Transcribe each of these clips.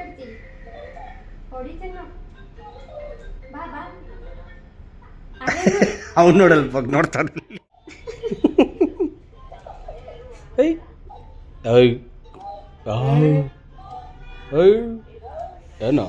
ಮಾತಾಡ್ತೀನಿ ಹೊಡಿತೀನಿ. ಬಾ ಬಾ. ಅವ್ನು ನೋಡಲ್ ಬಗ್ ನೋಡ್ತಾನೆ. ಏಯ್. ಏಯ್. ಏನೋ?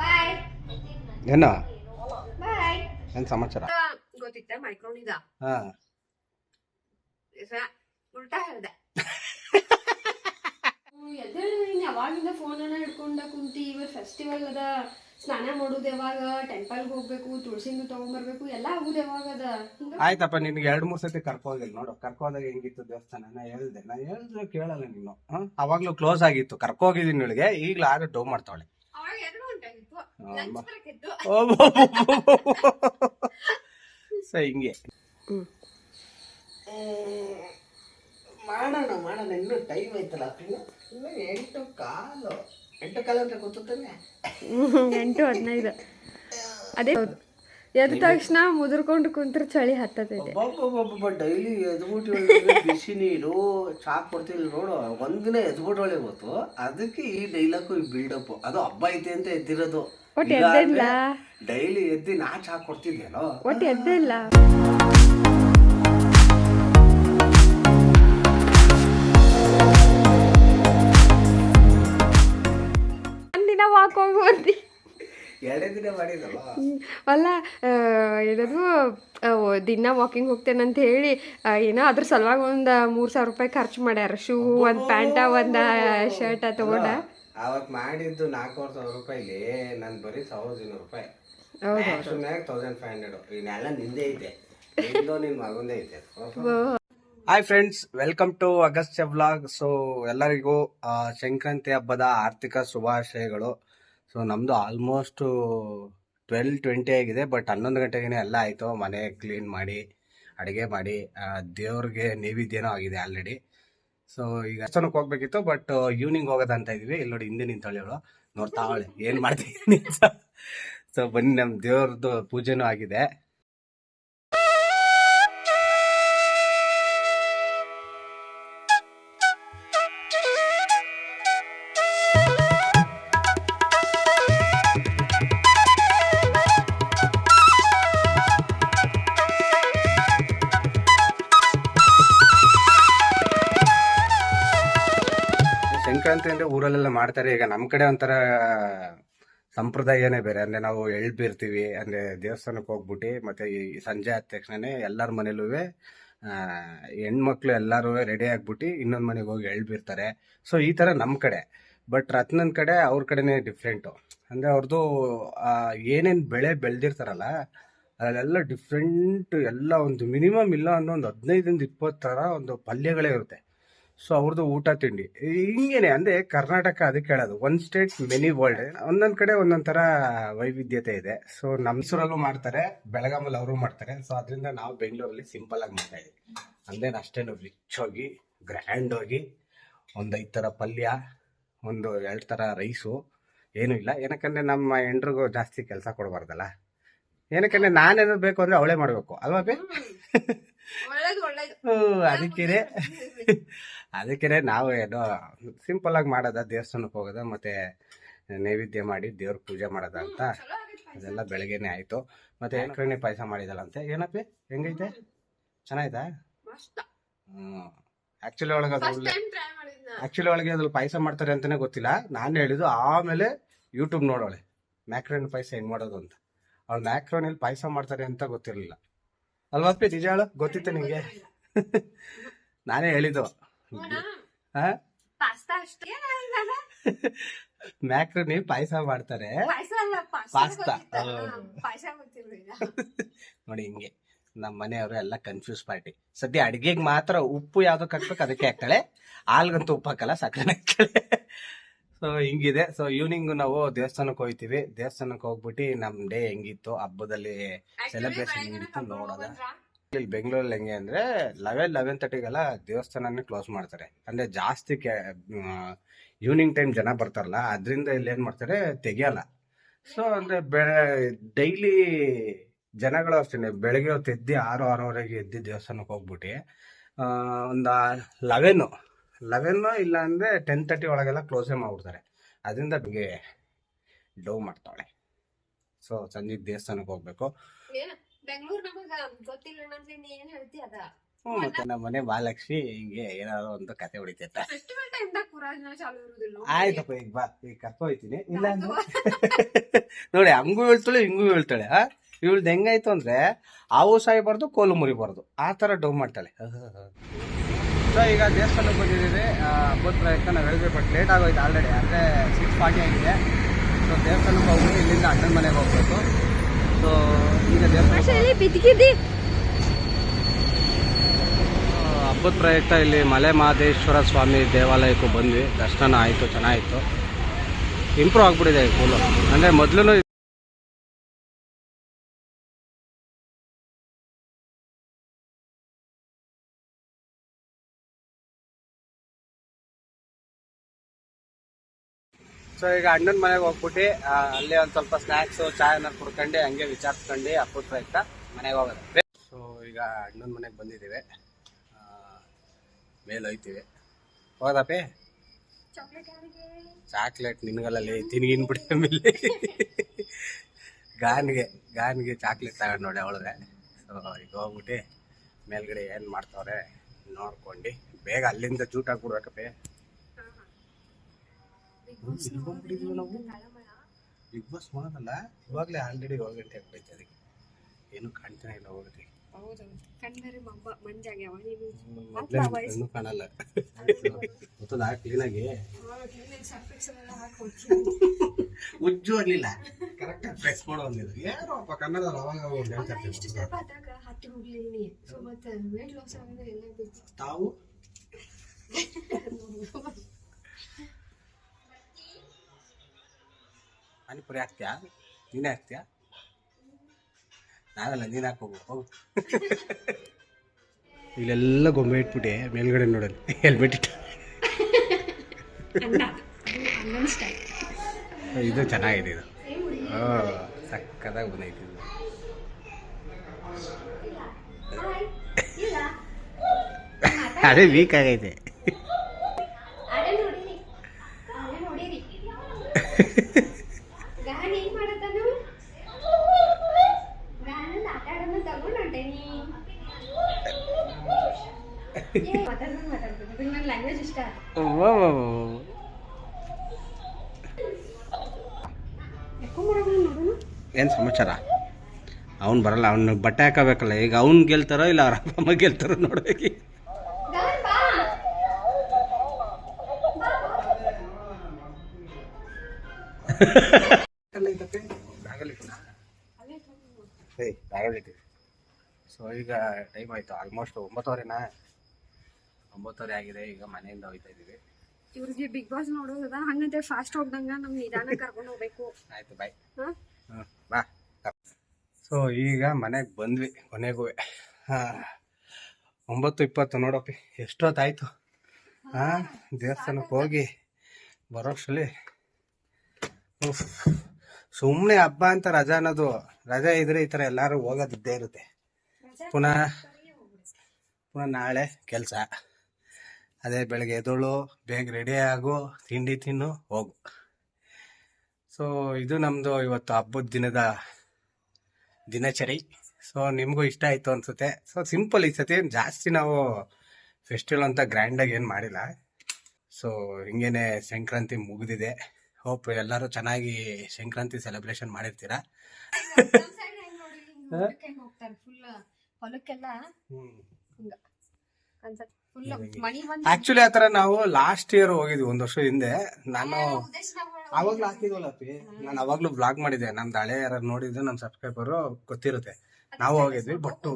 ಬಾಯ್. ಏನೋ? ಬಾಯ್. ಏನು ಸಮಾಚಾರ? ಗೊತ್ತಿತ್ತ ಮೈಕ್ರೋನಿದ? ಹಾಂ. ಉಲ್ಟಾ ಹೇಳ್ದೆ. ಫೋನ್ ಫೋನನ್ನ ಹಿಡ್ಕೊಂಡ ಕುಂತಿ ಇವತ್ತು ಫೆಸ್ಟಿವಲ್ ಅದ. ಸ್ನಾನ ಮಾಡೋದು ಯಾವಾಗ? ಟೆಂಪಲ್ಗೆ ಹೋಗ್ಬೇಕು ತುಳಸಿನ ತಗೊಂಡ್ಬರ್ಬೇಕು ಎಲ್ಲ ಆಗುದು ಯಾವಾಗ ಅದ? ಆಯ್ತಪ್ಪ ನಿನ್ಗೆ ಎರಡು ಮೂರು ಸತಿ ಕರ್ಕೋಗಿಲ್ಲ ನೋಡು. ಕರ್ಕೋದಾಗ ಹೆಂಗಿತ್ತು ದೇವಸ್ಥಾನ? ನಾ ಹೇಳ್ದೆ. ನಾ ಹೇಳಿದ್ರೆ ಕೇಳಲ್ಲ ನೀನು. ಹಾಂ ಅವಾಗ್ಲೂ ಕ್ಲೋಸ್ ಆಗಿತ್ತು. ಕರ್ಕೋಗಿದ್ದೀನಿ ಇವಳಿಗೆ. ಈಗಲೂ ಆಗ ಡೋ ಮಾಡ್ತಾವಳೆ. ಸರಿ ಸೊ ಹಿಂಗೆ ಮಾಡೋಣ ಮಾಡೋಣ. ಇನ್ನೂ ಟೈಮ್ ಐತಲ್ಲ ಇನ್ನು ಇನ್ನು ಎಂಟು ಕಾಲು. ಎಂಟು ಕಾಲು ಅಂತ ಗೊತ್ತಾನೆ ಎಂಟು ಹದಿನೈದು. ಅದೇ ಎದ್ದ ತಕ್ಷಣ ಮುದುರ್ಕೊಂಡು ಕುಂತ್ರ ಚಳಿ ಹತ್ತತೈತೆ. ಡೈಲಿ ಎದ್ಬಿಟ್ಟು ಬಿಸಿ ನೀರು ಚಾ ಕೊಡ್ತೀವಿ ನೋಡು. ಒಂದಿನ ಎದ್ಬಿಟ್ಟು ಒಳ್ಳೆ ಗೊತ್ತು ಅದಕ್ಕೆ ಈ ಡೈಲಾಗು ಈ ಬಿಲ್ಡಪ್ ಅದು ಹಬ್ಬ ಐತೆ ಅಂತ ಎದ್ದಿರೋದು. ಒಟ್ಟು ಇಲ್ಲ. ಡೈಲಿ ಎದ್ದಿ ನಾ ಚಾ ಕೊಡ್ತಿದ್ದೇನೋ ಒಟ್ಟು ಎದ್ದೇ ಎರಡೇ ದಿನ ಮಾಡಿದಲ್ಲ ಅಲ್ಲ ಏನದು ದಿನ ವಾಕಿಂಗ್ ಹೋಗ್ತೇನೆ ಅಂತ ಹೇಳಿ ಏನೋ ಅದ್ರ ಸಲುವಾಗಿ ಒಂದು ಮೂರು ಸಾವಿರ ರೂಪಾಯಿ ಖರ್ಚು ಮಾಡ್ಯಾರ. ಶೂ ಒಂದು ಪ್ಯಾಂಟ ಒಂದು ಶರ್ಟ ತಗೊಂಡ. ಅವತ್ ಮಾಡಿದ್ದು ನಾಲ್ಕೂವರೆ ಸಾವಿರ ರೂಪಾಯಿಲಿ ನನ್ ಬರೀ ಸಾವಿರದ ಇನ್ನೂರು ರೂಪಾಯಿ. ಸುಮ್ಮನೆ ತೌಸಂಡ್ ಫೈವ್ ಹಂಡ್ರೆಡ್ ಇನ್ನೆಲ್ಲ ನಿಂದೇ ಐತೆ ನಿಂದು ನಿನ್ ಮಗಂದೇ ಐತೆ hi friends welcome to August vlog so ಎಲ್ಲರಿಗೂ ಸಂಕ್ರಾಂತಿ ಹಬ್ಬದ ಆರ್ಥಿಕ ಶುಭಾಶಯಗಳು. ಸೊ ನಮ್ಮದು ಆಲ್ಮೋಸ್ಟ್ ಟ್ವೆಲ್ ಟ್ವೆಂಟಿ ಆಗಿದೆ ಬಟ್ ಹನ್ನೊಂದು ಗಂಟೆಗೇ ಎಲ್ಲ ಆಯಿತು. ಮನೆ ಕ್ಲೀನ್ ಮಾಡಿ, ಅಡುಗೆ ಮಾಡಿ ದೇವ್ರಿಗೆ ನೈವೇದ್ಯನೂ ಆಗಿದೆ ಆಲ್ರೆಡಿ ಸೊ ಈಗ ಅಷ್ಟನಕ್ಕೆ ಹೋಗ್ಬೇಕಿತ್ತು ಬಟ್ ಈವ್ನಿಂಗ್ ಹೋಗೋದಂತ ಇದ್ದೀವಿ. ಇಲ್ಲಿ ನೋಡಿ ಹಿಂದೆ ನಿಂತವಳು ನೋಡ್ತಾವಳೆ ಏನು ಮಾಡ್ತೀನಿ ಸೊ ಬನ್ನಿ ನಮ್ಮ ದೇವ್ರದ್ದು ಪೂಜೆನೂ ಆಗಿದೆ. ಸಂಕ್ರಾಂತಿ ಊರಲ್ಲೆಲ್ಲ ಮಾಡ್ತಾರೆ. ಈಗ ನಮ್ಮ ಕಡೆ ಒಂಥರ, ಸಂಪ್ರದಾಯನೇ ಬೇರೆ. ಅಂದ್ರೆ ನಾವು ಎಳ್ಬಿರ್ತೀವಿ. ಅಂದರೆ ದೇವಸ್ಥಾನಕ್ಕೆ ಹೋಗ್ಬಿಟ್ಟು, ಮತ್ತೆ ಈ ಸಂಜೆ ಆದ ತಕ್ಷಣನೇ ಎಲ್ಲರ ಮನೇಲೂ ಹೆಣ್ಮಕ್ಳು ಎಲ್ಲರೂ ರೆಡಿ ಆಗ್ಬಿಟ್ಟು ಇನ್ನೊಂದು ಮನೆಗೆ ಹೋಗಿ ಎಳ್ಬಿರ್ತಾರೆ. ಸೊ ಈ ತರ ನಮ್ಮ ಕಡೆ. ಬಟ್ ರತ್ನನ್ ಕಡೆ, ಅವ್ರ ಕಡೆನೇ ಡಿಫ್ರೆಂಟು ಅಂದ್ರೆ ಅವ್ರದ್ದು ಏನೇನು ಬೆಳೆ ಬೆಳೆದಿರ್ತಾರಲ್ಲ ಅದೆಲ್ಲ ಡಿಫ್ರೆಂಟ್ ಎಲ್ಲ ಒಂದು ಮಿನಿಮಮ್ ಇಲ್ಲ ಅನ್ನೋ ಒಂದು ಹದಿನೈದಿಂದ ಇಪ್ಪತ್ತು ಥರ ಒಂದು ಪಲ್ಯಗಳೇ ಇರುತ್ತೆ. ಸೊ ಅವ್ರದ್ದು ಊಟ ತಿಂಡಿ. ಹಿಂಗೇನೆ ಅಂದ್ರೆ ಕರ್ನಾಟಕ ಅದಕ್ಕೆ ಹೇಳೋದು ಒನ್ ಸ್ಟೇಟ್ ಮೆನಿ ವರ್ಲ್ಡ್ ಒಂದೊಂದ್ ಕಡೆ ಒಂದೊಂದ್ ತರ ವೈವಿಧ್ಯತೆ ಇದೆ. ಸೊ ನಮ್ಸೂರಲ್ಲೂ ಮಾಡ್ತಾರೆ ಬೆಳಗಾಮಲ್ಲಿ ಅವರು ಮಾಡ್ತಾರೆ. ಸೊ ಅದರಿಂದ ನಾವು ಬೆಂಗಳೂರಲ್ಲಿ ಸಿಂಪಲ್ ಆಗಿ ಮಾಡ್ತಾ ಇದ್ದೀವಿ ಅಂದ್ರೆ ಅಷ್ಟೇನು ರಿಚ್ ಹೋಗಿ ಗ್ರ್ಯಾಂಡ್ ಹೋಗಿ ಒಂದ್ ಐದ್ ತರ ಪಲ್ಯ ಒಂದು ಎರಡು ತರ ರೈಸು ಏನೂ ಇಲ್ಲ. ಏನಕ್ಕಂದ್ರೆ ನಮ್ಮ ಹೆಂಡ್ರಿಗೂ ಜಾಸ್ತಿ ಕೆಲಸ ಕೊಡಬಾರ್ದಲ್ಲ. ಏನಕ್ಕಂದ್ರೆ ನಾನೇನು ಬೇಕು ಅಂದ್ರೆ ಅವಳೇ ಮಾಡ್ಬೇಕು. ಅಲ್ವಾ ಬೇ ಅದಕ್ಕೆ ಅದಕ್ಕೇನೆ ನಾವು ಏನೋ ಸಿಂಪಲ್ ಆಗಿ ಮಾಡೋದ ದೇವಸ್ಥಾನಕ್ಕೆ ಹೋಗೋದ ಮತ್ತೆ ನೈವೇದ್ಯ ಮಾಡಿ ದೇವ್ರ ಪೂಜೆ ಮಾಡೋದ ಅಂತ. ಅದೆಲ್ಲ ಬೆಳಗ್ಗೆನೆ ಆಯ್ತು. ಮತ್ತೆ ಕಣ್ಣೆ ಪಾಯಸ ಮಾಡಿದಳಂತೆ ಏನಪ್ಪಿ? ಹೆಂಗೈತೆ? ಚೆನ್ನಾಯ್ತಾ ಹ್ಮ್. ಆಕ್ಚುಲಿ ಒಳಗೆ ಅದು ಫಸ್ಟ್ ಟೈಮ್ ಟ್ರೈ ಮಾಡಿದ್ನ. ಆಕ್ಚುಲಿ ಒಳಗೆ ಅದ್ರಲ್ಲಿ ಪಾಯಸ ಮಾಡ್ತಾರೆ ಅಂತಾನೆ ಗೊತ್ತಿಲ್ಲ. ನಾನು ಹೇಳಿದ್ದು ಆಮೇಲೆ ಯೂಟ್ಯೂಬ್ ನೋಡೋಳೆ. ಮ್ಯಾಕ್ರೋನಿ ಪಾಯಸ ಹೆಂಗ್ ಮಾಡೋದು ಅಂತ. ಅವ್ಳು ಮ್ಯಾಕ್ರೋನಿಲಿ ಪಾಯಸ ಮಾಡ್ತಾರೆ ಅಂತ ಗೊತ್ತಿರಲಿಲ್ಲ. ಅಲ್ವಾ ನಿಜ ಹೇಳು? ಗೊತ್ತಿತ್ತು ನಿಮಗೆ ನಾನೇ ಹೇಳಿದ್ದು. ಮ್ಯಾಕ್ರೋನಿ ಪಾಯಸ ಮಾಡ್ತಾರೆ. ಪಾಸ್ತಾ ನೋಡಿ ಹಿಂಗೆ ನಮ್ಮ ಮನೆಯವರು ಎಲ್ಲ ಕನ್ಫ್ಯೂಸ್ ಪಾರ್ಟಿ ಸದ್ಯ ಅಡಿಗೆಗೆ ಮಾತ್ರ ಉಪ್ಪು ಯಾವ್ದಕ್ಕೆ ಹಾಕ್ಬೇಕು ಅದಕ್ಕೆ ಹಾಕ್ತಾಳೆ. ಹಾಲ್ಗಂತೂ ಉಪ್ಪು ಹಾಕಲ್ಲ ಸಕ್ಕರೆ ಹಾಕ್ತಾಳೆ. ಸೊ ಹಿಂಗಿದೆ. ಸೊ ಈವ್ನಿಂಗ್ ನಾವು ದೇವಸ್ಥಾನಕ್ಕೆ ಹೋಗ್ತೀವಿ ದೇವಸ್ಥಾನಕ್ಕೆ ಹೋಗ್ಬಿಟ್ಟು ನಮ್ ಡೇ ಹೆಂಗಿತ್ತು ಹಬ್ಬದಲ್ಲಿ ಸೆಲೆಬ್ರೇಷನ್ ಹೆಂಗಿತ್ತು ನೋಡೋದ ಇಲ್ಲಿ ಬೆಂಗಳೂರಲ್ಲಿ ಹೆಂಗೆ ಅಂದ್ರೆ ಲೆವೆನ್ ಲೆವೆನ್ ತರ್ಟಿಗೆಲ್ಲ ದೇವಸ್ಥಾನನೇ ಕ್ಲೋಸ್ ಮಾಡ್ತಾರೆ. ಅಂದ್ರೆ ಜಾಸ್ತಿ ಈವ್ನಿಂಗ್ ಟೈಮ್ ಜನ ಬರ್ತಾರಲ್ಲ, ಅದರಿಂದ ಇಲ್ಲಿ ಏನು ಮಾಡ್ತಾರೆ, ತೆಗಿಯಲ್ಲ. ಸೊ ಅಂದ್ರೆ ಡೈಲಿ ಜನಗಳು ಅಷ್ಟೇ ಬೆಳಗ್ಗೆ ಹೊತ್ತು ಎದ್ದು ಆರು ಆರೂವರೆಗೆ ಎದ್ದು ದೇವಸ್ಥಾನಕ್ಕೆ ಹೋಗ್ಬಿಟ್ಟು ಒಂದು ಲೆವೆನ್ ಲೆವೆನ್ನು ಇಲ್ಲ ಅಂದ್ರೆ ಟೆನ್ ತರ್ಟಿ ಒಳಗೆಲ್ಲ ಕ್ಲೋಸೇ ಮಾಡ್ಬಿಡ್ತಾರೆ. ಅದರಿಂದ ಡೌ ಮಾಡ್ತಾಳೆ. ಸೊ ಸಂಜೆ ದೇವಸ್ಥಾನಕ್ಕೆ ಹೋಗ್ಬೇಕು. ಬೆಂಗಳೂರು ನಮಗ ಗೊತ್ತಿಲ್ಲ ಅಂದ್ರೆ ನೀ ಏನ್ ಹೇಳ್ತಿ ಅದ. ಹ್ಮ್, ಮತ್ತೆ ನಮ್ಮ ಮನೆ ಮಹಾಲಕ್ಷ್ಮಿ ಹಿಂಗೆ ಏನಾದ್ರು ಒಂದು ಕತೆ ಹೊಡಿತೈತ. ಫೆಸ್ಟಿವಲ್ ಟೈಮ್ ದಾಗ ಪುರಾಣ ಚಾಲು ಇರುದಿಲ್ಲ ಆಯ್ತಪ್ಪ ಈಗ ಬಾ ಈಗ ಕರ್ಕೊ ಹೋಯ್ತೀನಿ. ಇಲ್ಲ ಅಂದ್ರೆ ನೋಡಿ ಹಂಗೂ ಹೇಳ್ತಾಳೆ ಹಿಂಗೂ ಹೇಳ್ತಾಳೆ ಆ ಇವಳ್ದು ಹೆಂಗಾಯ್ತು ಅಂದ್ರೆ ಆವು ಸಾಯ್ಬಾರ್ದು ಕೋಲು ಮುರಿಬಾರ್ದು ಆ ತರ ಡೋ ಮಾಡ್ತಾಳೆ. ಸೊ ಈಗ ದೇವಸ್ಥಾನಕ್ಕೆ ಬಂದಿದ್ದೀವಿ. ಹಬ್ಬದ ಪ್ರಯತ್ನ ನಾವು ಹೇಳಿದ್ವಿ ಬಟ್ ಲೇಟ್ ಆಗೋಯ್ತು ಆಲ್ರೆಡಿ ಅಂದ್ರೆ ಸಿಕ್ಸ್ ಫಾರ್ಟಿ ಆಗಿದೆ. ಸೊ ದೇವಸ್ಥಾನಕ್ಕೆ ಹೋಗ್ಬಿಟ್ಟು ಇಲ್ಲಿಂದ ಅಣ್ಣನ ಮನೆಗೆ ಹೋಗ್ಬೇಕು. ಸೊ ಈಗ ದೇವಸ್ಥಾನ ಬಿದ್ದಿದ್ದಿ ಹಬ್ಬದ ಪ್ರಯುಕ್ತ ಇಲ್ಲಿ ಮಲೆ ಮಹದೇಶ್ವರ ಸ್ವಾಮಿ ದೇವಾಲಯಕ್ಕೂ ಬಂದ್ವಿ. ದರ್ಶನ ಆಯಿತು ಚೆನ್ನಾಗಿತ್ತು. ಇಂಪ್ರೂವ್ ಆಗಿಬಿಟ್ಟಿದೆ ಫುಲ್ಲು ಅಂದರೆ ಮೊದಲು ಸೊ ಈಗ ಅಣ್ಣನ ಮನೆಗೆ ಹೋಗ್ಬಿಟ್ಟು ಅಲ್ಲಿ ಒಂದು ಸ್ವಲ್ಪ ಸ್ನಾಕ್ಸ್ ಚಾಯ್ ಕುಡ್ಕೊಂಡು, ಹಂಗೆ ವಿಚಾರಿಸ್ಕೊಂಡು ಅಪ್ಪು ಪ್ರಯುಕ್ತ ಮನೆಗೆ ಹೋಗೋದು ಸೊ ಈಗ ಅಣ್ಣನ ಮನೆಗೆ ಬಂದಿದ್ದೀವಿ. ಮೇಲೆ ಹೋಯ್ತೀವಿ ಹೋದಪ್ಪಿ? ಚಾಕ್ಲೇಟ್ ನಿನ್ಗಲ್ಲಿ ಚಾಕ್ಲೇಟ್ ನಿನ್ಗಲ್ಲಲ್ಲಿ ತಿನ್ಗಿನ್ ಬಿಡಿ ಆಮೇಲೆ. ಗಾನ್ಗೆ ಗಾನ್ಗೆ ಚಾಕ್ಲೇಟ್ ತಗೊಂಡು ನೋಡಿ ಅವಳಿಗೆ ಸೊ ಈಗ ಹೋಗ್ಬಿಟ್ಟು ಮೇಲ್ಗಡೆ ಏನು ಮಾಡ್ತಾವ್ರೆ ನೋಡ್ಕೊಂಡು ಬೇಗ ಅಲ್ಲಿಂದ ಜೂಟ್ ನಾವು ಬಿಗ್ ಬಾಸ್ ಮಾಡೋದಲ್ಲ ಇವಾಗಲೇ ಆಲ್ರೆಡಿ ಏಳು ಗಂಟೆ ಆಗ್ಬಿಟ್ಟೈತೆ ಅದಕ್ಕೆ. ಏನು ಕಾಣ್ತಾನೆ ಇಲ್ಲ ಹೋಗುತ್ತೆ ಹೌದು ಕಣ್ಬೇರೆ ಮಂಬ ಮಂಜಾಗ್ಯಾವ ನೀನು. ಮೊದ್ಲೇ ಕಣ್ಣು ಕಾಣಲ್ಲ ಕ್ಲೀನಾಗಿ ಉಜ್ಜು ಆಗ್ಲಿಲ್ಲ. ಕರೆಕ್ಟ್ ಪ್ರೆಸ್ ಮಾಡೋ ಯಾರು ಅಪ್ಪ ಕನ್ನಡ ಅವಾಗ ಹತ್ತಿ ಸೊ ಮತ್ತೆ ವೇಟ್ ಲಾಸ್ ಆಗಿದೆ ಎಲ್ಲ ತಾವು? ಪಾನಿಪುರಿ ಹಾಕ್ತೀಯಾ? ನೀನೇ ಹಾಕ್ತೀಯಾ? ನಾನಲ್ಲ ನೀನು ಹಾಕೋಬೇಕು ಹೋಗು. ಇಲ್ಲೆಲ್ಲ ಗೊಂಬೆ ಇಟ್ಬಿಟ್ಟೆ ಮೇಲ್ಗಡೆ ನೋಡೋದು ಹೆಲ್ಮೆಟ್ ಇಟ್ಟು. ಇದು ಚೆನ್ನಾಗಿದೆ ಇದು. ಹಾಂ ಸಕ್ಕದಾಗಿ ಬಂದೈತಿ ಇದು. ಅದೇ ವೀಕ್ ಆಗೈತೆ. ಏನು ಸಮಾಚಾರ? ಅವ್ನು ಬರಲ್ಲ ಅವನು ಬಟ್ಟೆ ಹಾಕಬೇಕಲ್ಲ. ಈಗ ಅವ್ನು ಗೆಲ್ತಾರೋ ಇಲ್ಲ ಅವ್ರ ಅಪ್ಪ ಅಮ್ಮ ಗೆಲ್ತಾರೋ ನೋಡಿ ಸೊ ಈಗ ಟೈಮ್ ಆಯ್ತು. ಆಲ್ಮೋಸ್ಟ್ ಒಂಬತ್ತುವರೆನಾ? ಒಂಬತ್ತುವರೆ ಆಗಿದೆ ಈಗ ಮನೆಯಿಂದ ಹೋಯ್ತಾ ಇದೀವಿ ಇವ್ರಿಗೆ ಬಿಗ್ ಬಾಸ್ ನೋಡೋದ ಹಂಗಂತ ಫಾಸ್ಟ್ ಹೋಗ್ದಂಗ ನಮ್ ನಿಧಾನ ಕರ್ಕೊಂಡು ಹೋಗ್ಬೇಕು. ಆಯ್ತು ಬಾಯ್ ಬಾ. ಸೊ ಈಗ ಮನೆಗೆ ಬಂದ್ವಿ ಕೊನೆಗೂ. ಒಂಬತ್ತು ಇಪ್ಪತ್ತು ನೋಡಪ್ಪಿ ಎಷ್ಟೊತ್ತಾಯ್ತು? ಹಾಂ ದೇವಸ್ಥಾನಕ್ಕೆ ಹೋಗಿ ಬರೋಷ್ಟರಲ್ಲಿ. ಸುಮ್ಮನೆ ಹಬ್ಬ ಅಂತ ರಜಾ ಅನ್ನೋದು ರಜಾ ಇದ್ರೆ ಈ ಥರ ಎಲ್ಲರೂ ಹೋಗೋದಿದ್ದೇ ಇರುತ್ತೆ. ಪುನಃ ಪುನಃ ನಾಳೆ ಕೆಲಸ. ಅದೇ ಬೆಳಗ್ಗೆ ಎದ್ದೋಳು ಬೇಗ ರೆಡಿ ಆಗು ತಿಂಡಿ ತಿನ್ನು ಹೋಗು. ಸೊ ಇದು ನಮ್ಮದು ಇವತ್ತು ಹಬ್ಬದ ದಿನದ ದಿನಚರಿ. ಸೊ ನಿಮಗೂ ಇಷ್ಟ ಆಯಿತು ಅನ್ಸುತ್ತೆ. ಸೊ ಸಿಂಪಲ್ ಈ ಸತಿ ಜಾಸ್ತಿ ನಾವು ಫೆಸ್ಟಿವಲ್ ಅಂತ ಗ್ರ್ಯಾಂಡಾಗಿ ಏನು ಮಾಡಿಲ್ಲ. ಸೊ ಹಿಂಗೇನೆ ಸಂಕ್ರಾಂತಿ ಮುಗಿದಿದೆ. ಹೋಪ್ ಎಲ್ಲರೂ ಚೆನ್ನಾಗಿ ಸಂಕ್ರಾಂತಿ ಸೆಲೆಬ್ರೇಷನ್ ಮಾಡಿರ್ತೀರಾ? ಹೊಲಕ್ಕೆಲ್ಲ ಆಕ್ಚುಲಿ ಆತರ ನಾವು ಲಾಸ್ಟ್ ಇಯರ್ ಹೋಗಿದ್ವಿ ಒಂದು ವರ್ಷ ಹಿಂದೆ. ನಾನು ಅವಾಗ್ಲೂ ಹಾಕಿದ್ವಲ್ಲ ಅಪ್ಪಿ? ನಾನು ಅವಾಗ್ಲೂ ಬ್ಲಾಗ್ ಮಾಡಿದ್ದೆ. ನಮ್ದು ಹಳೆ ಯಾರು ನೋಡಿದ್ರೆ ನಮ್ಮ ಸಬ್ಸ್ಕ್ರೈಬರ್ ಗೊತ್ತಿರುತ್ತೆ. ನಾವು ಹೋಗಿದ್ವಿ ಬಟ್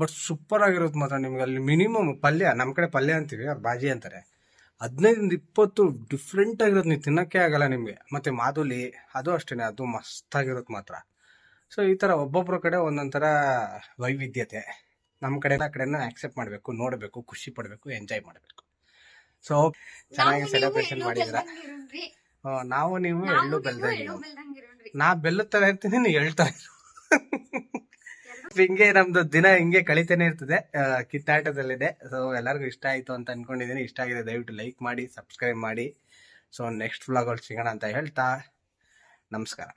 ಬಟ್ ಸೂಪರ್ ಆಗಿರುತ್ತೆ ಮಾತ್ರ ನಿಮ್ಗೆ. ಅಲ್ಲಿ ಮಿನಿಮಮ್ ಪಲ್ಯ ನಮ್ಮ ಕಡೆ ಪಲ್ಯ ಅಂತೀವಿ ಅವ್ರು ಬಾಜಿ ಅಂತಾರೆ. ಹದಿನೈದಿಂದ ಇಪ್ಪತ್ತು ಡಿಫ್ರೆಂಟ್ ಆಗಿರೋದು ನೀವು ತಿನ್ನಕ್ಕೆ ಆಗಲ್ಲ ನಿಮಗೆ. ಮತ್ತೆ ಮಾದುಲಿ ಅದು ಅಷ್ಟೇನೆ ಅದು ಮಸ್ತಾಗಿರುತ್ತೆ ಮಾತ್ರ. ಸೊ ಈ ಥರ ಒಬ್ಬೊಬ್ಬರ ಕಡೆ ಒಂದೊಂದು ಥರ ವೈವಿಧ್ಯತೆ. ನಮ್ಮ ಕಡೆ ಆ ಕಡೆನ ಆಕ್ಸೆಪ್ಟ್ ಮಾಡಬೇಕು ನೋಡಬೇಕು ಖುಷಿ ಪಡಬೇಕು ಎಂಜಾಯ್ ಮಾಡಬೇಕು. ಸೊ ಚೆನ್ನಾಗಿ ಸೆಲೆಬ್ರೇಷನ್ ಮಾಡಿದ್ರ ನಾವು ನೀವು ಎಳ್ಳು ಬೆಲ್ದಂಗೆ ನಾ ಬೆಲ್ಲ ಥರ ಇರ್ತೀನಿ ನೀವು ಹೇಳ್ತಾ ಇರು. ಹಿಂಗೆ ನಮ್ದು ದಿನ ಹಿಂಗೆ ಕಳಿತಾನೆ ಇರ್ತದೆ. ಕಿತ್ತಾಟದಲ್ಲಿದೆ. ಸೊ ಎಲ್ಲರಿಗೂ ಇಷ್ಟ ಆಯ್ತು ಅಂತ ಅನ್ಕೊಂಡಿದ್ದೀನಿ ಇಷ್ಟ ಆಗಿದೆ ದಯವಿಟ್ಟು ಲೈಕ್ ಮಾಡಿ ಸಬ್ಸ್ಕ್ರೈಬ್ ಮಾಡಿ. ಸೊ ನೆಕ್ಸ್ಟ್ ವ್ಲಾಗಲ್ಲಿ ಸಿಗೋಣ ಅಂತ ಹೇಳ್ತಾ ನಮಸ್ಕಾರ.